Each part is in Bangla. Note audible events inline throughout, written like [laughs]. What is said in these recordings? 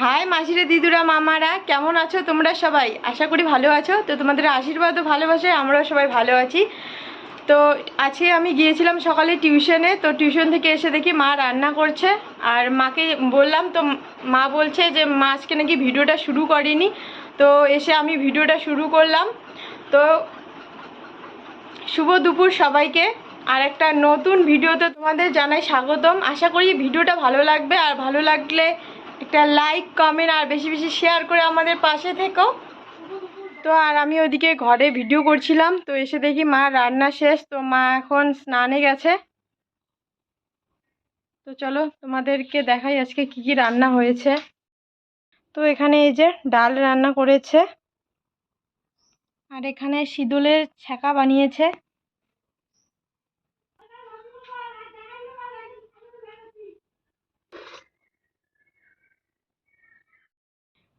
হাই মাসিরে দিদুরা, মামারা, কেমন আছো তোমরা সবাই? আশা করি ভালো আছো। তো তোমাদের আশীর্বাদ ও ভালোবাসায় আমরাও সবাই ভালো আছি। তো আজকে আমি গিয়েছিলাম সকালে টিউশনে, তো টিউশন থেকে এসে দেখি মা রান্না করছে। আর মাকে বললাম, তো মা বলছে যে, মা, আজকে নাকি ভিডিওটা শুরু করেনি। তো এসে আমি ভিডিওটা শুরু করলাম। তো শুভ দুপুর সবাইকে। আর একটা নতুন ভিডিওতে তোমাদের জানাই স্বাগতম। আশা করি ভিডিওটা ভালো লাগবে। আর ভালো লাগলে একটা লাইক কমেন্ট আর বেশি বেশি শেয়ার করে আমাদের পাশে থেকো। তো আর আমি ওদিকে ঘরে ভিডিও করছিলাম, তো এসে দেখি মা রান্না শেষ, তো মা এখন স্নানে গেছে। তো চলো তোমাদেরকে দেখাই আজকে কি কি রান্না হয়েছে। তো এখানে এই যে ডাল রান্না করেছে। আর এখানে শিদুলের ছ্যাঁকা বানিয়েছে।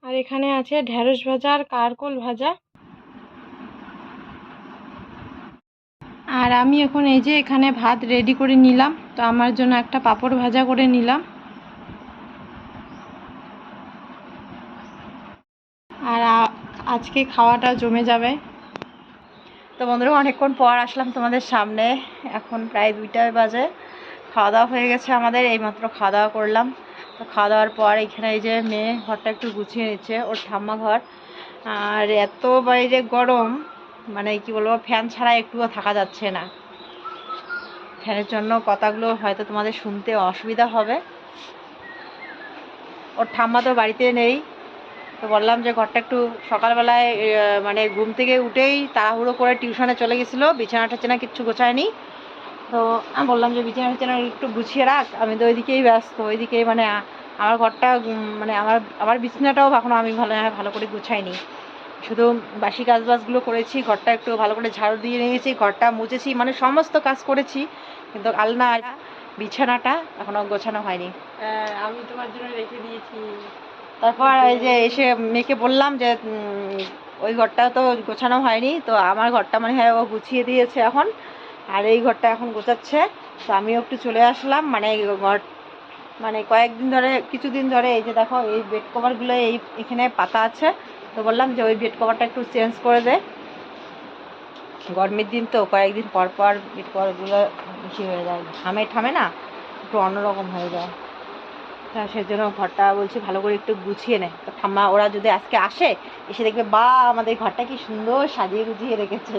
আর এখানে আছে ঢেঁড়স ভাজা আর কারকোল ভাজা। আর আমি এখন এই যে এখানে ভাত রেডি করে নিলাম, তো আমার জন্য একটা পাঁপড় ভাজা করে নিলাম। আর আজকে খাওয়াটা জমে যাবে। তো বন্ধুরা, অনেকক্ষণ পর আসলাম তোমাদের সামনে। এখন প্রায় দুইটা বাজে। খাওয়া দাওয়া হয়ে গেছে আমাদের, এইমাত্র খাওয়া দাওয়া করলাম। খাওয়া দাওয়ার পর এখানে এই যে মেয়ে ঘরটা একটু গুছিয়ে নিচ্ছে, ওর ঠাম্মা ঘর। আর এত বাইরে গরম মানে কি বলব, ফ্যান ছাড়া একটুও থাকা যাচ্ছে না। ফ্যানের জন্য কথাগুলো হয়তো তোমাদের শুনতে অসুবিধা হবে। ওর ঠাম্মা তো বাড়িতে নেই, তো বললাম যে ঘরটা একটু সকালবেলায় মানে ঘুম থেকে উঠেই তাড়াহুড়ো করে টিউশনে চলে গেছিল বিছানা টাছানা কিচ্ছু গোছায়নি। তো আমি বললাম যে বিছানা টিছানা একটু গুছিয়ে রাখ আমি তো ওইদিকেই ব্যস্ত ওইদিকেই মানে আমার ঘরটা মানে আমার আমার বিছানাটাও এখনও আমি ভালো ভালো করে গুছাইনি। শুধু বাসি কাজ বাজগুলো করেছি ঘরটা একটু ভালো করে ঝাড়ু দিয়ে নিয়েছি ঘরটা মুছেছি মানে সমস্ত কাজ করেছি কিন্তু আলনা বিছানাটা এখনও গোছানো হয়নি। আমি তোমার জন্য রেখে দিয়েছি। তারপর এই যে এসে মেয়েকে বললাম যে ওই ঘরটা তো গোছানো হয়নি তো আমার ঘরটা মানে হয় ও গুছিয়ে দিয়েছে এখন। আর এই ঘরটা এখন গোছাচ্ছে। তো আমিও একটু চলে আসলাম। মানে ঘর মানে কয়েকদিন ধরে, কিছুদিন ধরে এই যে দেখো, এই বেড কভারগুলো এই, এখানে পাতা আছে। তো বললাম যে ওই বেড কভারটা একটু চেঞ্জ করে দে। গরমের দিন তো কয়েকদিন পর পর বেড কভারগুলো বেশি হয়ে যায়। ঘামে ঠামে না, একটু অন্যরকম হয়ে যায়। তা সেজন্য ঘরটা বলছি ভালো করে একটু গুছিয়ে নে। তো ঠাম্মা, ওরা যদি আজকে আসে, এসে দেখবে, বা, আমাদের ঘরটা কি সুন্দর সাজিয়ে গুছিয়ে রেখেছে।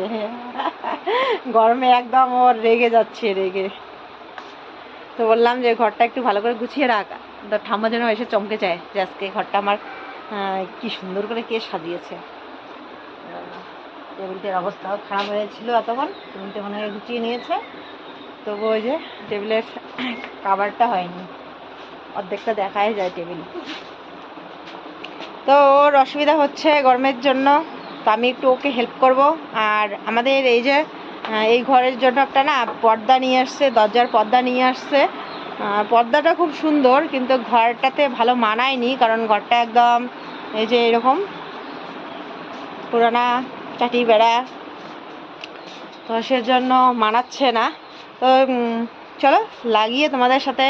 [laughs] গরমে একদম ওর রেগে যাচ্ছে, রেগে। তো বললাম যে, ঘরটা একটু ভালো করে গুছিয়ে রাখ। তো ঠাম্মা যেন এসে চমকে যায়, যে, আজকে ঘরটা আমার কি সুন্দর করে কে সাজিয়েছে। টেবিলটার অবস্থাও খারাপ হয়েছিল এতক্ষণ টেবিলটা মনে হয় গুছিয়ে নিয়েছে। তবু ওই যে টেবিলের কাভারটা হয়নি। অর্ধেকটা দেখাই যায় টেবিল। তো ওর অসুবিধা হচ্ছে গরমের জন্য, তো আমি একটু ওকে হেল্প করব। আর আমাদের এই যে এই ঘরের জন্য একটা না পর্দা নিয়ে আসছে, দরজার পর্দা নিয়ে আসছে। পর্দাটা খুব সুন্দর, কিন্তু ঘরটাতে ভালো মানায়নি, কারণ ঘরটা একদম এই যে এরকম পুরানা চাটি বেড়া। তো সেজন্য মানাচ্ছে না। তো চলো, লাগিয়ে তোমাদের সাথে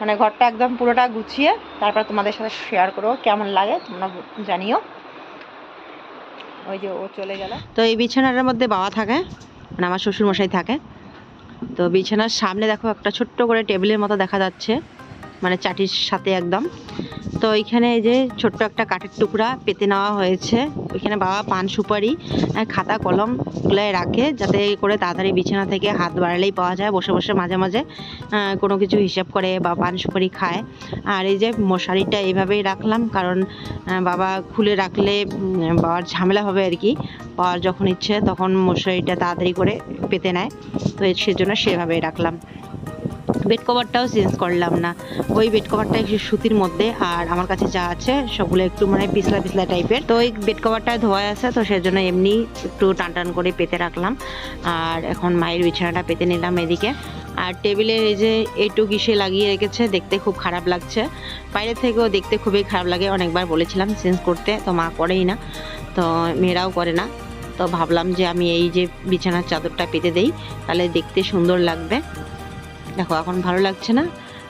মানে ঘরটা একদম পুরোটা গুছিয়ে তারপর তোমাদের সাথে শেয়ার করব, কেমন লাগে তোমরা জানিও। ওই যে ও চলে গেল। তো এই বিছানাটার মধ্যে বাবা থাকে মানে আমার শ্বশুর মশাই থাকে। তো বিছানার সামনে দেখো একটা ছোট্ট করে টেবিলের মতো দেখা যাচ্ছে মানে চাটির সাথে একদম। তো এইখানে এই যে ছোট্ট একটা কাঠের টুকরা পেতে নেওয়া হয়েছে। ওইখানে বাবা পান সুপারি খাতা কলম গুলাই রাখে যাতে করে তাড়াতাড়ি বিছানা থেকে হাত বাড়ালেই পাওয়া যায়। বসে বসে মাঝে মাঝে কোনো কিছু হিসাব করে বা পান সুপারি খায়। আর এই যে মশারিটা এইভাবেই রাখলাম কারণ বাবা খুলে রাখলে বাবার ঝামেলা হবে আর কি। বাবার যখন ইচ্ছে তখন মশারিটা তাড়াতাড়ি করে পেতে নেয়। তো সেজন্য সেভাবেই রাখলাম। বেড কভারটাও চেঞ্জ করলাম না। ওই বেড কভারটা একটু সুতির মধ্যে আর আমার কাছে যা আছে সবগুলো একটু মানে পিছলা পিছলা টাইপের তো ওই বেড কভারটা ধোয়া আছে, তো সেজন্য এমনি একটু টান টান করে পেতে রাখলাম। আর এখন মায়ের বিছানাটা পেতে নিলাম এদিকে। আর টেবিলের এই যে এইটুক ইসে লাগিয়ে রেখেছে, দেখতে খুব খারাপ লাগছে। বাইরে থেকেও দেখতে খুবই খারাপ লাগে, অনেকবার বলেছিলাম চেঞ্জ করতে, তো মা করেই না। তো মেয়েরাও করে না। তো ভাবলাম যে আমি এই যে বিছানার চাদরটা পেতে দেই, তাহলে দেখতে সুন্দর লাগবে। দেখো, এখন ভালো লাগছে না।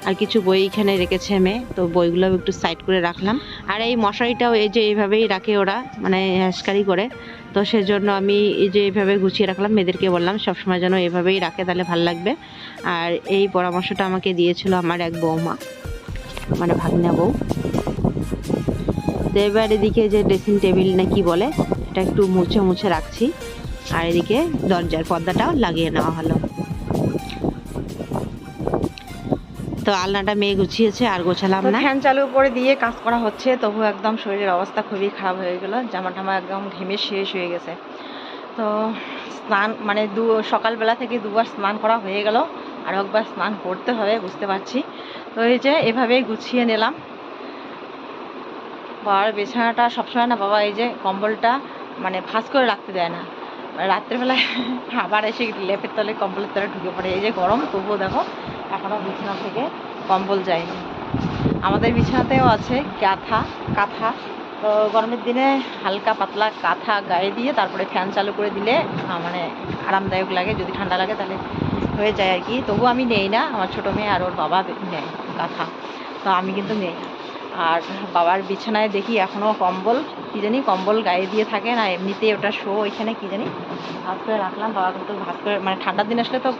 আর কিছু বই এখানে রেখেছে মেয়ে, তো বইগুলো একটু সাইড করে রাখলাম। আর এই মশারিটাও এই যে এইভাবেই রাখে ওরা মানে হ্যাসকারি করে। তো সেজন্য আমি এই যে এইভাবে গুছিয়ে রাখলাম, মেয়েদেরকে বললাম সবসময় যেন এভাবেই রাখে, তাহলে ভালো লাগবে। আর এই পরামর্শটা আমাকে দিয়েছিল আমার এক বৌমা মানে ভাগনা বউ। তো এবার এদিকে যে ড্রেসিং টেবিল না কি বলে, এটা একটু মুছে মুছে রাখছি। আর এদিকে দরজার পর্দাটাও লাগিয়ে নেওয়া হলো। তো আলনাটা মেয়ে গুছিয়েছে আর গোছালাম না। ফ্যান চালু করে দিয়ে কাজ করা হচ্ছে তবু একদম শরীরের অবস্থা খুবই খারাপ হয়ে গেল জামা টামা একদম ঘেমে শেষ হয়ে গেছে। তো স্নান মানে দু সকালবেলা থেকে দুবার স্নান করা হয়ে গেল আর একবার স্নান করতে হবে বুঝতে পারছি। তো এই যে এভাবেই গুছিয়ে নিলাম। বাবার বিছানাটা সবসময় না বাবা এই যে কম্বলটা মানে ফাঁস করে রাখতে দেয় না। রাত্রেবেলায় আবার এসে লেপের তলে কম্বলের তলে ঢুকে পড়ে এই যে গরম তবুও দেখো এখনও বিছানা থেকে কম্বল যায়নি। আমাদের বিছানাতেও আছে কাঁথা কাঁথা। তো গরমের দিনে হালকা পাতলা কাঁথা গায়ে দিয়ে তারপরে ফ্যান চালু করে দিলে মানে আরামদায়ক লাগে। যদি ঠান্ডা লাগে তাহলে হয়ে যায় আর কি। তবু আমি নেই না, আমার ছোটো মেয়ে আর ওর বাবা নেয় কাঁথা। তো আমি কিন্তু নেই। আর বাবার বিছানায় দেখি এখনও কম্বল, কী জানি কম্বল গায়ে দিয়ে থাকে না এমনিতেই ওটা শো ওইখানে, কী জানি। ভাজ করে রাখলাম, বাবা কিন্তু ভাজ করে মানে ঠান্ডার দিন আসলে তো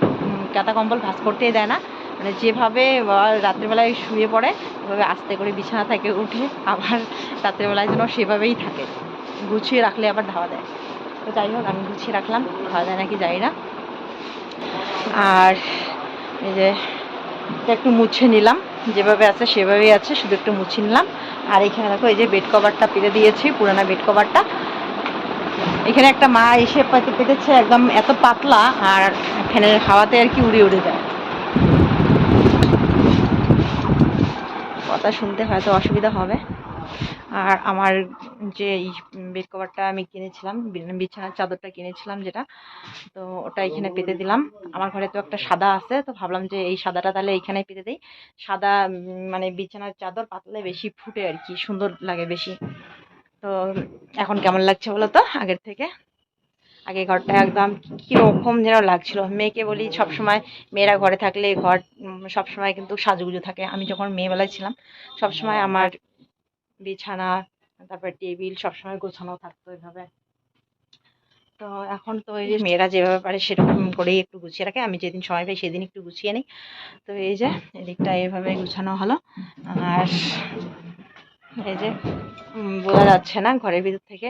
কাঁথা কম্বল ভাজ করতেই দেয় না। মানে যেভাবে রাত্রিবেলায় শুয়ে পড়ে এভাবে আস্তে করে বিছানা থেকে উঠে আবার রাত্রিবেলায় যেন সেভাবেই থাকে। গুছিয়ে রাখলে আবার ধাওয়া দেয়। তো যাই হোক, আমি গুছিয়ে রাখলাম। ধাওয়া দেয় নাকি যাই না। আর এই যে একটু মুছে নিলাম। যেভাবে আছে সেভাবেই আছে, শুধু একটু মুছে নিলাম। আর এখানে দেখো, এই যে বেড কভারটা পেতে দিয়েছি, পুরানো বেড কভারটা। এখানে একটা মা এসে পেতে পেতেছে, একদম এত পাতলা, আর ফ্যানের হাওয়াতে আর কি উড়ে উড়ে যায়। কথা শুনতে হয়তো অসুবিধা হবে। আর আমার যে বেড কভারটা আমি কিনেছিলাম বিছানার চাদরটা কিনেছিলাম যেটা, তো ওটা এখানে পেতে দিলাম। আমার ঘরে তো একটা সাদা আছে, তো ভাবলাম যে এই সাদাটা তাহলে এইখানে পেতে দিই। সাদা মানে বিছানার চাদর পাতলে বেশি ফুটে আর কি, সুন্দর লাগে বেশি। তো এখন কেমন লাগছে বলো তো আগের থেকে? আগে ঘরটা একদম কীরকম যেন লাগছিল। মেয়েকে বলি সবসময় মেয়েরা ঘরে থাকলে ঘর উম, সবসময় কিন্তু সাজুগুজু থাকে। আমি যখন মেয়েবেলায় ছিলাম সবসময় আমার বিছানা তারপর টেবিল সবসময় গোছানো থাকতো এভাবে। তো এখন তো এই যে মেয়েরা যেভাবে পারে সেরকম করেই একটু গুছিয়ে রাখে। আমি যেদিন সময় পাই সেদিন একটু গুছিয়ে নিই। তো এই যে এদিকটা এইভাবে গুছানো হলো। আর এই যে বোঝা যাচ্ছে না ঘরের ভিতর থেকে।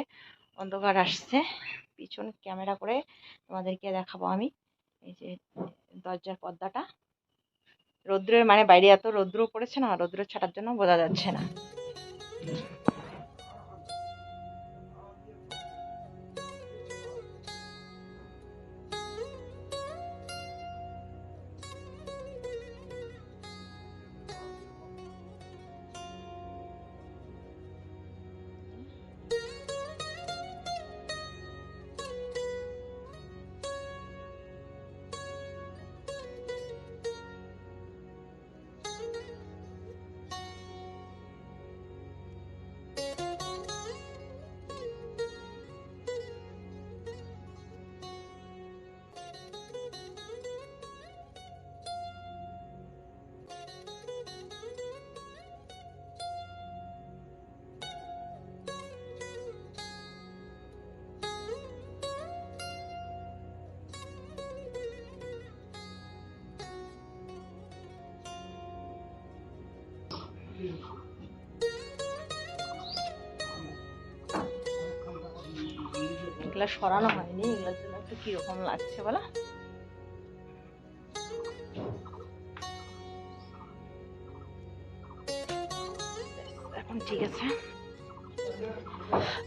অন্ধকার আসছে। পিছন ক্যামেরা করে তোমাদেরকে দেখাবো আমি। এই যে দরজার পর্দাটা। রৌদ্রের মানে বাইরে এত রৌদ্র পড়েছে না, রৌদ্র ছাটার জন্য বোঝা যাচ্ছে না। এগুলো সরানো হয়নি, এগুলোর জন্য একটু কীরকম লাগছে বলো? এখন ঠিক আছে।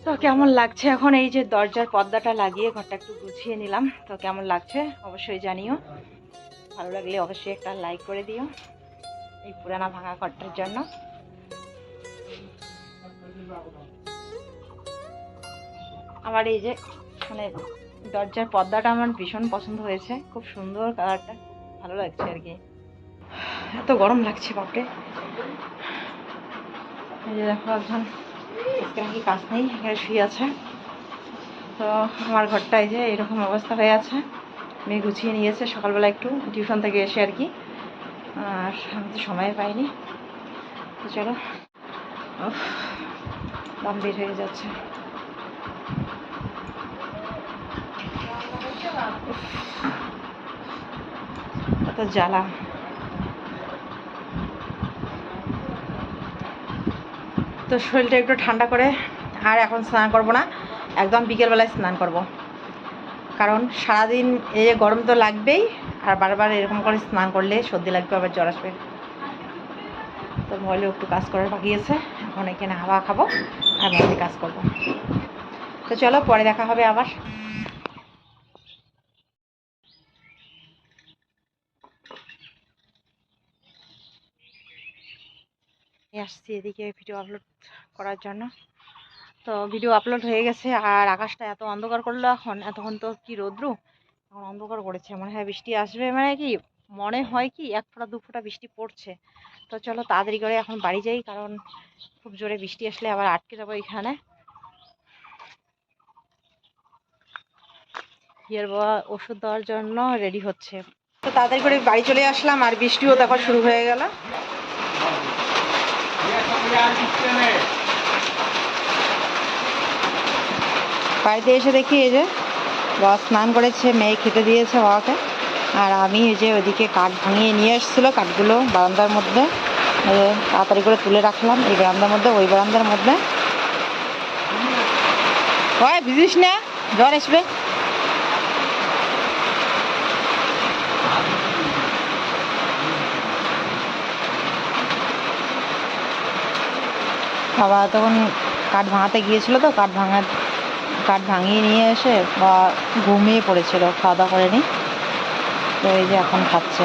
তো কেমন লাগছে? এখন এই যে দরজার পর্দাটা লাগিয়ে ঘরটা একটু গুছিয়ে নিলাম। তো কেমন লাগছে? অবশ্যই জানিও। ভালো লাগলে অবশ্যই একটা লাইক করে দিও এই পুরানা ভাঙা ঘরটার জন্য। আমার এই যে মানে দরজার পর্দাটা আমার ভীষণ পছন্দ হয়েছে। খুব সুন্দর কালারটা, ভালো লাগছে আর কি। এত গরম লাগছে, বাপরে। এই যে দেখো একজন নাকি কাজ নেই, এখানে শুয়ে আছে। তো আমার ঘরটা এই যে এরকম অবস্থা হয়ে আছে। মেয়ে গুছিয়ে নিয়েছে, সকালবেলা একটু টিউশন থেকে এসে আর কি। আর আমি তো সময় পাইনি। তো চলো। দম বের হয়ে যাচ্ছে। কত জ্বালা। তো শরীরটা একটু ঠান্ডা করে, আর এখন স্নান করব না, একদম বিকেলবেলায় স্নান করব। কারণ সারাদিন এই গরম তো লাগবেই, আর বারবার এরকম করে স্নান করলে সর্দি লাগবে, আবার জ্বর আসবে। তো মলে একটু কাজ করার বাকি আছে, এখন এখানে হাওয়া খাব, আর মলে কাজ করব। তো চলো, পরে দেখা হবে আবার। আসছি এদিকে ভিডিও আপলোড করার জন্য। তো ভিডিও আপলোড হয়ে গেছে আর আকাশটা এত অন্ধকার করল এখন, এতক্ষণ তো কি রোদ্রু? এখন অন্ধকার করেছে, মনে হয় বৃষ্টি আসবে মানে কি মনে হয় কি এক ফোঁটা, দু ফোঁটা বৃষ্টি পড়ছে। তো চলো তাড়াতাড়ি করে এখন বাড়ি যাই, কারণ খুব জোরে বৃষ্টি আসলে আবার আটকে যাব এখানে। বিয়ের বাবা ওষুধ দেওয়ার জন্য রেডি হচ্ছে। তো তাড়াতাড়ি করে বাড়ি চলে আসলাম আর বৃষ্টিও দেখো শুরু হয়ে গেল। বাড়িতে এসে দেখি এই যে, বাবা স্নান করেছে, মেয়ে খেতে দিয়েছে বাবাকে। আর আমি এই যে ওইদিকে কাঠ ভাঙিয়ে নিয়ে এসেছিল, কাঠগুলো বারান্দার মধ্যে। তাড়াতাড়ি করে তুলে রাখলাম এই বারান্দার মধ্যে, ওই বারান্দার মধ্যে। হয় ভিজিস না? জ্বর আসবে। বাবা তখন কাঠ ভাঙাতে গিয়েছিল তো, কাঠ ভাঙা, কাঠ ভাঙিয়ে নিয়ে এসে বা ঘুমিয়ে পড়েছিল, খাওয়া দাওয়া করেনি তো এই যে এখন খাচ্ছে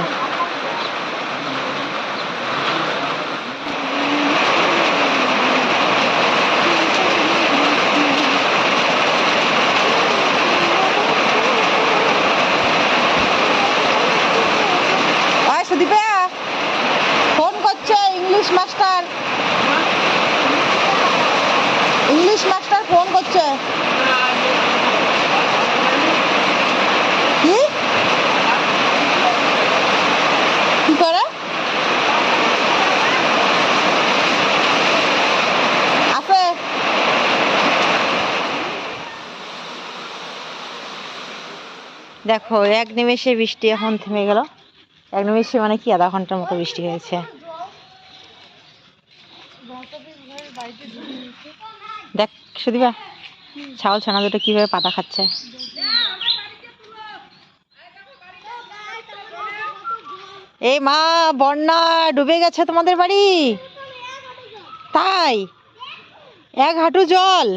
ওই সুদীপা ফোন করছে English master English master phone করছে কি কি করে আছে দেখো, এক নিমেষে বৃষ্টি এখন থেমে গেল। এক নিমেষে মানে কি, আধা ঘণ্টার মতো বৃষ্টি হয়েছে। দেখ, সুদীপা, ছাগল ছানা দুটো কীভাবে পাতা খাচ্ছে? এই মা, বন্যা ডুবে গেছে তোমাদের বাড়ি? তাই? এক হাঁটু জল?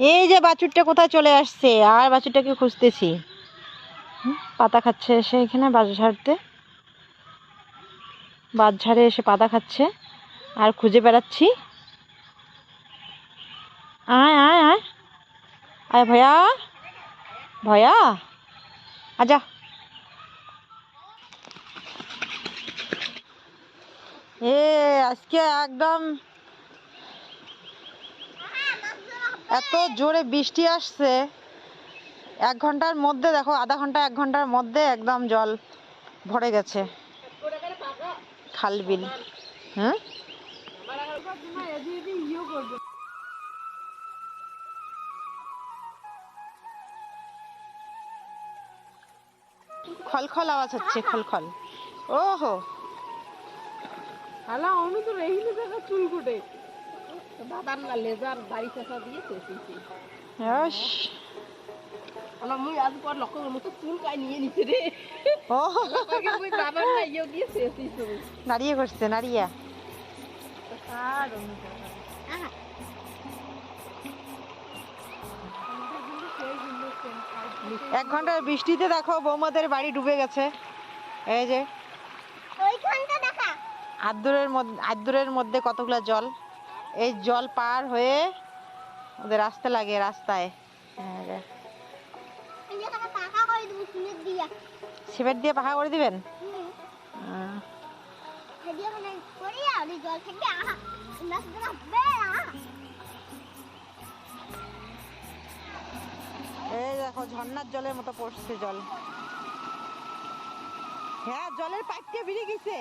এই যে বাছুরটা কোথায় চলে আসছে? আর বাছুরটাকে খুঁজতেছি। পাতা খাচ্ছে এসে এখানে বাজ ঝাড়তে। বাজ ঝাড়ে এসে পাতা খাচ্ছে। আর খুঁজে বেড়াচ্ছি। আয় আয় আয়। আয় ভয়া। ভয়া। আজা এ, আজকে একদম এত জোরে বৃষ্টি আসছে। এক ঘণ্টার মধ্যে দেখো, আধা ঘণ্টা, এক ঘণ্টার মধ্যে একদম জল ভরে গেছে। খাল বিল। হ্যাঁ খলখল আওয়াজ হচ্ছে, খলখল। ওহো। আলা আমি তো রেহিনি দেখা চুল কুটে। দাদার না লেজার দাড়ি চাষা দিয়ে চেয়েছি ইস, আলা মুই আজ পর লক্ষ্য করব তো চুল কাই নিয়ে নিছে রে। ও। আগে দাদার না ইয়ে দিয়ে চেয়েছি তুমি করছে নাড়িয়ে। আর এক ঘণ্টার বৃষ্টিতে দেখো বৌমাদের বাড়ি ডুবে গেছে। এই যে আদ্দুরের মধ্যে আদ্দুরের মধ্যে কতগুলো জল? এই জল পার হয়ে ওদের আসতে লাগে রাস্তায়। এই সিমেন্ট দিয়ে। পাখা করে দিবেন? এই দেখো ঝর্ণার জলের মতো পড়ছে জল। হ্যাঁ জলের পাইপ দিয়ে বেরিয়ে গেছে।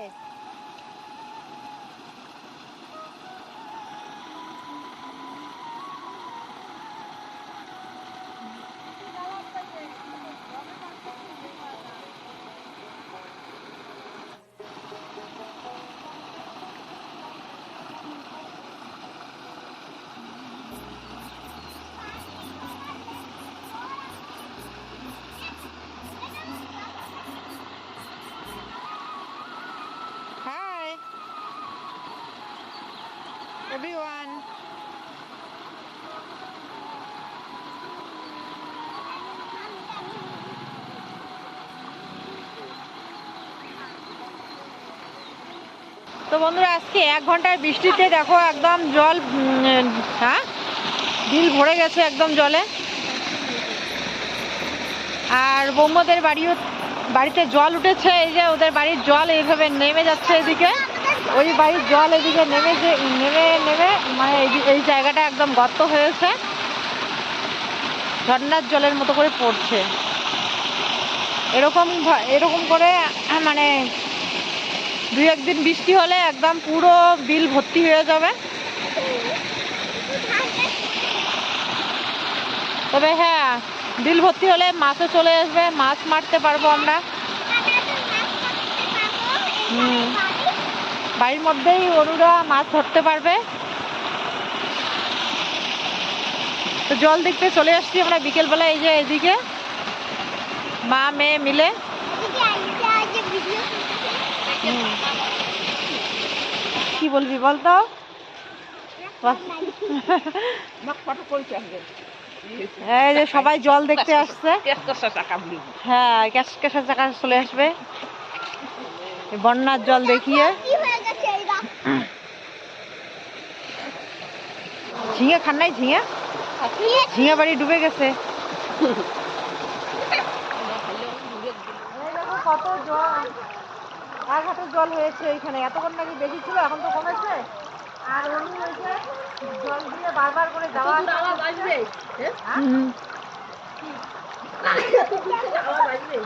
তো বন্ধুরা, আজকে এক ঘণ্টার বৃষ্টিতে দেখো একদম জল হ্যাঁ? বিল ভরে গেছে একদম জলে। আর বৌমদের বাড়িও, বাড়িতে জল উঠেছে, এই যে ওদের বাড়ির জল এইভাবে নেমে যাচ্ছে এদিকে। ওই বাড়ির জল এদিকে নেমে যে, নেমে নেমে মানে এই- জায়গাটা একদম গর্ত হয়েছে। ঝর্ণার জলের মতো করে পড়ছে। এরকম এরকম করে মানে দুই একদিন বৃষ্টি হলে একদম পুরো বিল ভর্তি হয়ে যাবে। তবে হ্যাঁ বিল ভর্তি হলে মাছও চলে আসবে, মাছ মারতে পারব আমরা। বাড়ির মধ্যেই অনুরা মাছ ধরতে পারবে। তো জল দেখতে চলে আসছি আমরা বিকেলবেলা, এই যে এদিকে। মা, মেয়ে মিলে। কি বলবি বলতো বল। এই যে সবাই জল দেখতে আসছে। হ্যাঁ ক্যাশ ক্যাশের টাকা চলে আসবে। বন্যার জল দেখিয়ে। ঝিঙে খান নাই ঝিঙে? ঝিঙে বাড়ি ডুবে গেছে। কত জল। এক হাঁটু জল হয়েছে এখানে। এতক্ষণ নাকি বেশি ছিল এখন তো কমেছে। আর হয়েছে জল দিয়ে বারবার করে যাওয়া আওয়াজ আসবে? হ্যাঁ? আওয়াজ আসবে?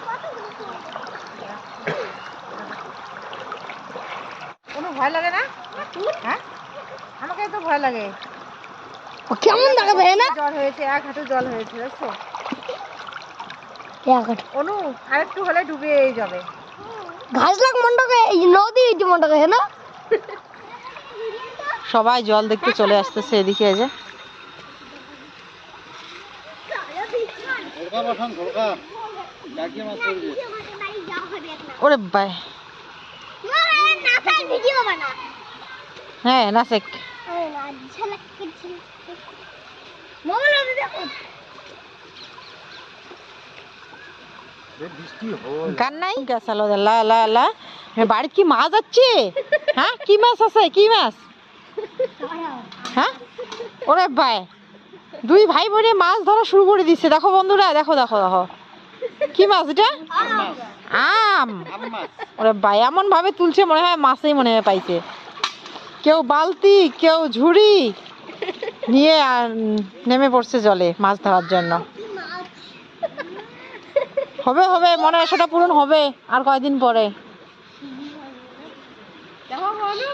কোনো ভয় লাগে না? হ্যাঁ? আমাকে তো ভয় লাগে। কেমন দেখাবে না? জল হয়েছে এক হাঁটু জল হয়েছে দেখছ? অনু আর একটু হলে ডুবে যাবে। ঘাস লাগ মন্ডকে এই নদী মন্ডকে হ্যাঁ না? সবাই জল দেখতে চলে আসতেছে এদিকে এই যে। ওরে বাই। হ্যাঁ নাসেক মোবাইল দেখো গান নাই গেছালো লা লা লা। বাড়িতে কি মাছ আছে? হ্যাঁ কি মাছ আছে? কি মাছ? হ্যাঁ? ওরে ভাই দুই ভাই বোনে মাছ ধরা শুরু করে দিচ্ছে দেখো বন্ধুরা, দেখো দেখো দেখো। কি মাছ এটা? আম। ওরে ভাই এমন ভাবে তুলছে মনে হয় মাছই মনে হয় পাইছে। কেউ বালতি, কেউ ঝুড়ি নিয়ে নেমে পড়ছে জলে মাছ ধরার জন্য। হবে হবে মনে আশাটা পূরণ হবে আর কয়দিন পরে। বলো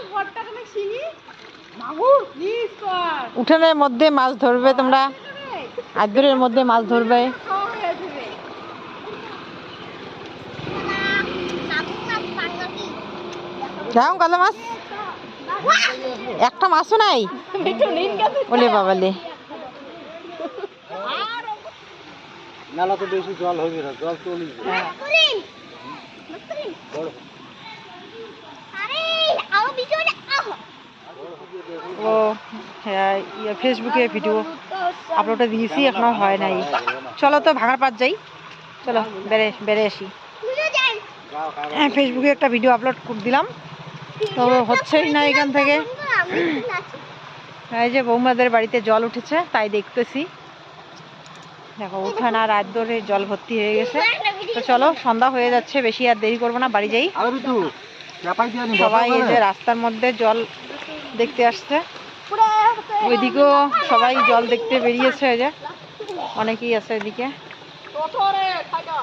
উঠানের মধ্যে মাছ ধরবে তোমরা। আদরের মধ্যে মাছ ধরবে। দেখো কত মাছ। একটা মাছও নাই? ওলে বাবালে। মেলা তো বেশি জল হবে না জল চলি ও হ্যাঁ ফেসবুকে ভিডিও আপলোডে দিয়েছি এখনও হয় নাই। চলো তো ভাঙার পাত যাই। চলো বেড়ে বেড়ে আসি। হ্যাঁ ফেসবুকে একটা ভিডিও আপলোড করে দিলাম। তো হচ্ছেই না এখান থেকে। এই যে বৌমাদের বাড়িতে জল উঠেছে তাই দেখতেছি। দেখো উঠান আর রাত ধরে জল ভর্তি হয়ে গেছে। তো চলো সন্ধ্যা হয়ে যাচ্ছে বেশি আর দেরি করব না বাড়ি যাই। আর একটু চাপাই দিয়ে নি সবাই এই যে রাস্তার মধ্যে জল দেখতে আসছে। ওইদিকেও সবাই জল দেখতে বেরিয়েছে এই যে। অনেকেই আছে এদিকে। রে খাইটা